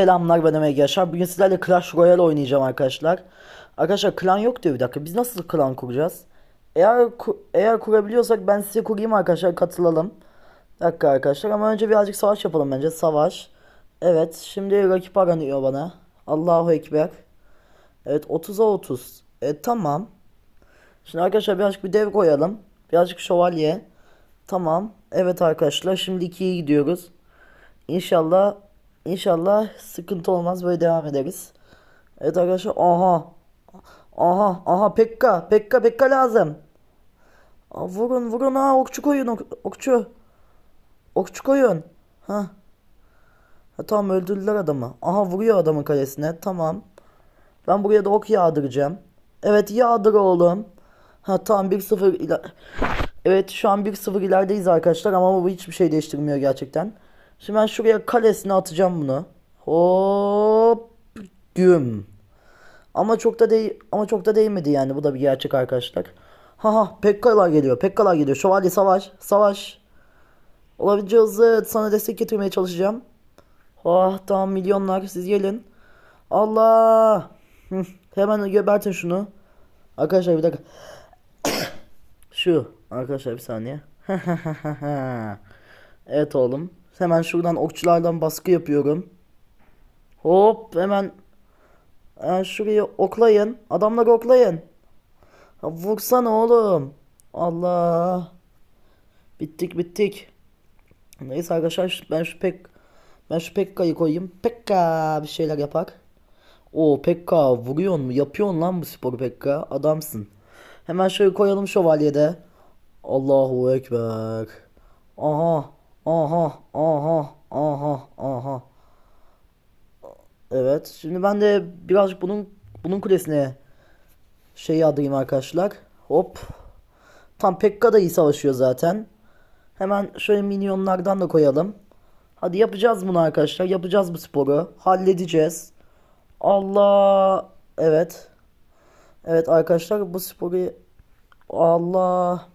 Selamlar ben Ömer Yaşar. Bugün sizlerle Clash Royale oynayacağım arkadaşlar. Arkadaşlar klan yok diyor bir dakika. Biz nasıl klan kuracağız? Eğer ku- eğer kurabiliyorsak ben size kurayım arkadaşlar katılalım. Bir dakika arkadaşlar ama önce birazcık savaş yapalım bence. Savaş. Evet şimdi rakip aranıyor bana. Allahu Ekber. Evet 30'a 30. Evet tamam. Şimdi arkadaşlar birazcık bir dev koyalım. Birazcık şövalye. Tamam. Evet arkadaşlar şimdi 2'ye gidiyoruz. İnşallah inşallah sıkıntı olmaz böyle devam ederiz. Evet arkadaşlar aha. Aha aha Pekka Pekka Pekka lazım. Aa, vurun vurun ha okçu koyun ok- okçu. Okçu koyun. Ha. Ha tamam öldürdüler adamı. Aha vuruyor adamın kalesine. Tamam. Ben buraya da ok yağdıracağım. Evet yağdır oğlum. Ha tamam 1-0 ila... Evet şu an 1-0 ilerideyiz arkadaşlar ama bu hiçbir şey değiştirmiyor gerçekten. Şimdi ben şuraya kalesine atacağım bunu. Hop güm. Ama çok da değil ama çok da değmedi yani bu da bir gerçek arkadaşlar. Ha ha Pekkalar geliyor. Pekkalar geliyor. Şövalye savaş. Savaş. Olabildiğince hızlı sana destek getirmeye çalışacağım. Ah tamam milyonlar siz gelin. Allah. Hı, hemen gebertin şunu. Arkadaşlar bir dakika. Şu arkadaşlar bir saniye. evet oğlum. Hemen şuradan okçulardan baskı yapıyorum. Hop hemen hemen şurayı oklayın. Adamları oklayın. Ha, vursana oğlum. Allah. Bittik bittik. Neyse arkadaşlar ben şu pek ben şu Pekka'yı koyayım. Pekka bir şeyler yapar. O Pekka vuruyorsun mu? Yapıyorsun lan bu sporu Pekka. Adamsın. Hemen şöyle koyalım şövalyede. Allahu Ekber. Aha. Aha. Aha. Aha. Aha. Evet. Şimdi ben de birazcık bunun bunun kulesine şey adayım arkadaşlar. Hop. Tam Pekka da iyi savaşıyor zaten. Hemen şöyle minyonlardan da koyalım. Hadi yapacağız bunu arkadaşlar. Yapacağız bu sporu. Halledeceğiz. Allah. Evet. Evet arkadaşlar bu sporu Allah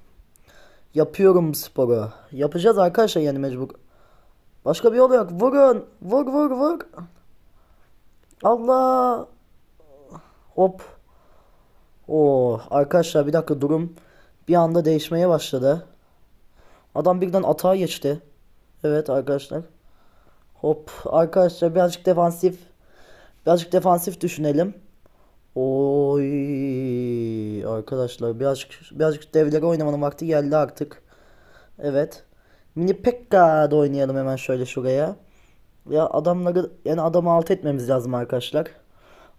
yapıyorum sporu. Yapacağız arkadaşlar yani mecbur. Başka bir yol yok. Vurun. Vur vur vur. Allah. Hop. Oo arkadaşlar bir dakika durum bir anda değişmeye başladı. Adam birden atağa geçti. Evet arkadaşlar. Hop arkadaşlar birazcık defansif birazcık defansif düşünelim. Oy arkadaşlar birazcık birazcık devleri oynamanın vakti geldi artık. Evet. Mini Pekka da oynayalım hemen şöyle şuraya. Ya adamları yani adamı alt etmemiz lazım arkadaşlar.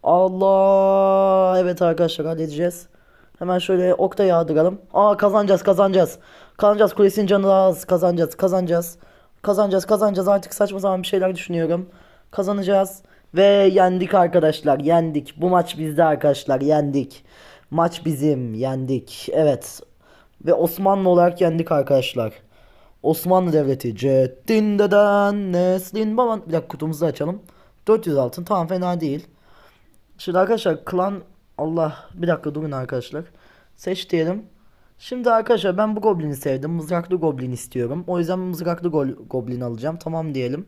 Allah evet arkadaşlar halledeceğiz. Hemen şöyle okta yağdıralım. Aa kazanacağız kazanacağız. Kazanacağız kulesinin canı az kazanacağız kazanacağız. Kazanacağız kazanacağız artık saçma sapan bir şeyler düşünüyorum. Kazanacağız. Ve yendik arkadaşlar yendik. Bu maç bizde arkadaşlar yendik. Maç bizim yendik. Evet. Ve Osmanlı olarak yendik arkadaşlar. Osmanlı Devleti Ceddin deden Neslin baban. Bir dakika kutumuzu açalım. 400 altın tamam fena değil. Şimdi arkadaşlar klan Allah bir dakika durun arkadaşlar. Seç diyelim. Şimdi arkadaşlar ben bu goblini sevdim. Mızraklı goblin istiyorum. O yüzden mızraklı gol- goblin alacağım. Tamam diyelim.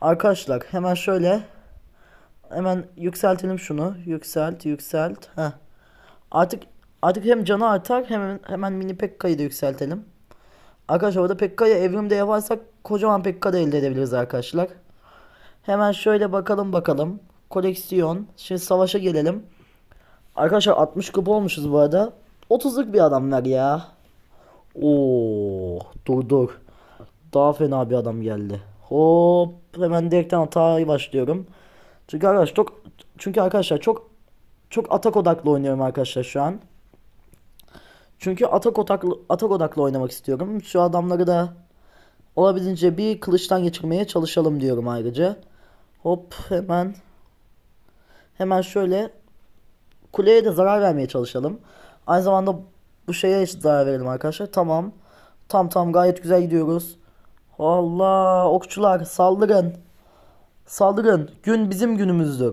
Arkadaşlar hemen şöyle hemen yükseltelim şunu. Yükselt, yükselt. Heh. Artık artık hem canı artar hemen hemen mini Pekka'yı da yükseltelim. Arkadaşlar orada Pekka'ya evrimde yaparsak kocaman Pekka da elde edebiliriz arkadaşlar. Hemen şöyle bakalım bakalım. Koleksiyon. Şimdi savaşa gelelim. Arkadaşlar 60 kupa olmuşuz bu arada. 30'luk bir adamlar ya. Oo, dur dur. Daha fena bir adam geldi. Hop hemen direkten atağa başlıyorum. Çünkü arkadaşlar çok çünkü arkadaşlar çok çok atak odaklı oynuyorum arkadaşlar şu an. Çünkü atak odaklı atak odaklı oynamak istiyorum. Şu adamları da olabildiğince bir kılıçtan geçirmeye çalışalım diyorum ayrıca. Hop hemen hemen şöyle kuleye de zarar vermeye çalışalım. Aynı zamanda bu şeye zarar verelim arkadaşlar. Tamam. Tam tam gayet güzel gidiyoruz. Allah okçular saldırın. Saldırın. Gün bizim günümüzdür.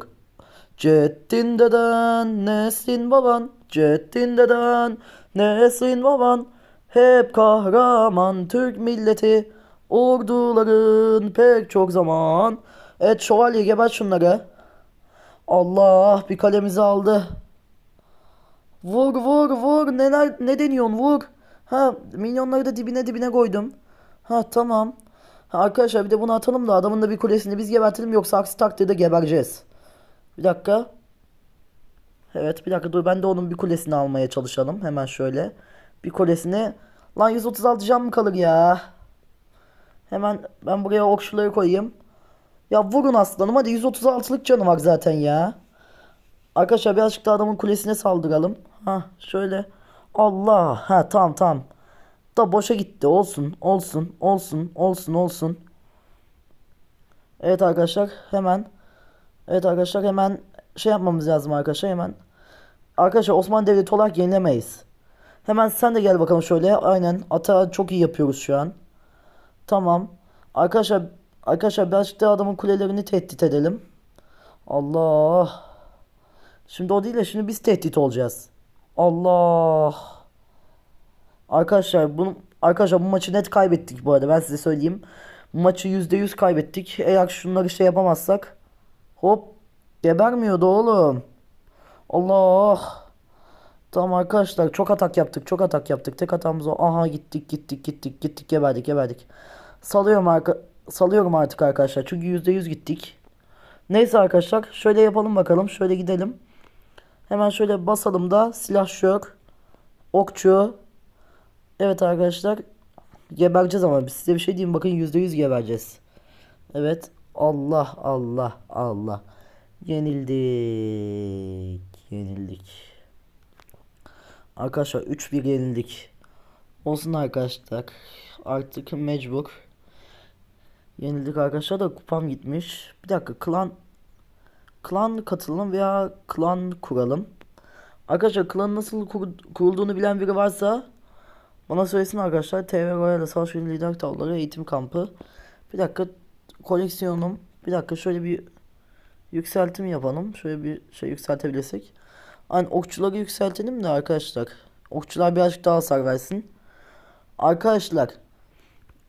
Ceddin deden, Neslin baban. Ceddin deden, Neslin baban. Hep kahraman Türk milleti. Orduların pek çok zaman. Evet şövalye geber şunları. Allah bir kalemizi aldı. Vur vur vur neler ne deniyorsun vur. Ha minyonları da dibine dibine koydum. Ha tamam. Ha, arkadaşlar bir de bunu atalım da adamın da bir kulesini biz gebertelim yoksa aksi takdirde gebereceğiz. Bir dakika. Evet bir dakika dur ben de onun bir kulesini almaya çalışalım. Hemen şöyle. Bir kulesini. Lan 136 can mı kalır ya? Hemen ben buraya okçuları koyayım. Ya vurun aslanım hadi 136'lık canı var zaten ya. Arkadaşlar birazcık da adamın kulesine saldıralım. Ha şöyle. Allah. Ha tamam tamam. Da boşa gitti. Olsun. Olsun. Olsun. Olsun. Olsun. Evet arkadaşlar hemen. Evet arkadaşlar hemen şey yapmamız lazım arkadaşlar hemen. Arkadaşlar Osmanlı Devleti olarak yenilemeyiz. Hemen sen de gel bakalım şöyle. Aynen. Ata çok iyi yapıyoruz şu an. Tamam. Arkadaşlar arkadaşlar birazcık da adamın kulelerini tehdit edelim. Allah. Şimdi o değil de şimdi biz tehdit olacağız. Allah. Arkadaşlar bunu arkadaşlar bu maçı net kaybettik bu arada ben size söyleyeyim. Bu maçı %100 kaybettik. Eğer şunları şey yapamazsak hop gebermiyordu oğlum. Allah. Tamam arkadaşlar çok atak yaptık çok atak yaptık. Tek hatamız o. Aha gittik gittik gittik gittik geberdik geberdik. Salıyorum arka salıyorum artık arkadaşlar. Çünkü %100 gittik. Neyse arkadaşlar şöyle yapalım bakalım. Şöyle gidelim. Hemen şöyle basalım da silahşör, okçu. Evet arkadaşlar gebereceğiz ama biz size bir şey diyeyim bakın %100 gebereceğiz. Evet Allah Allah Allah. Yenildik. Yenildik. Arkadaşlar 3-1 yenildik. Olsun arkadaşlar. Artık mecbur. Yenildik arkadaşlar da kupam gitmiş. Bir dakika klan klan katılalım veya klan kuralım. Arkadaşlar klanın nasıl kur- kurulduğunu bilen biri varsa bana söylesin arkadaşlar. TV Royal Savaş ve Lider Tavları Eğitim Kampı. Bir dakika koleksiyonum. Bir dakika şöyle bir yükseltim yapalım. Şöyle bir şey yükseltebilirsek. Hani okçuları yükseltelim de arkadaşlar. Okçular birazcık daha hasar versin. Arkadaşlar.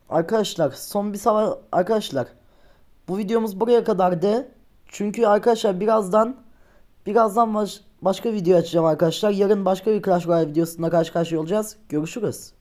Arkadaşlar son bir savaş arkadaşlar. Bu videomuz buraya kadardı. Çünkü arkadaşlar birazdan birazdan baş- başka video açacağım arkadaşlar. Yarın başka bir Clash Royale videosunda karşı karşıya olacağız. Görüşürüz.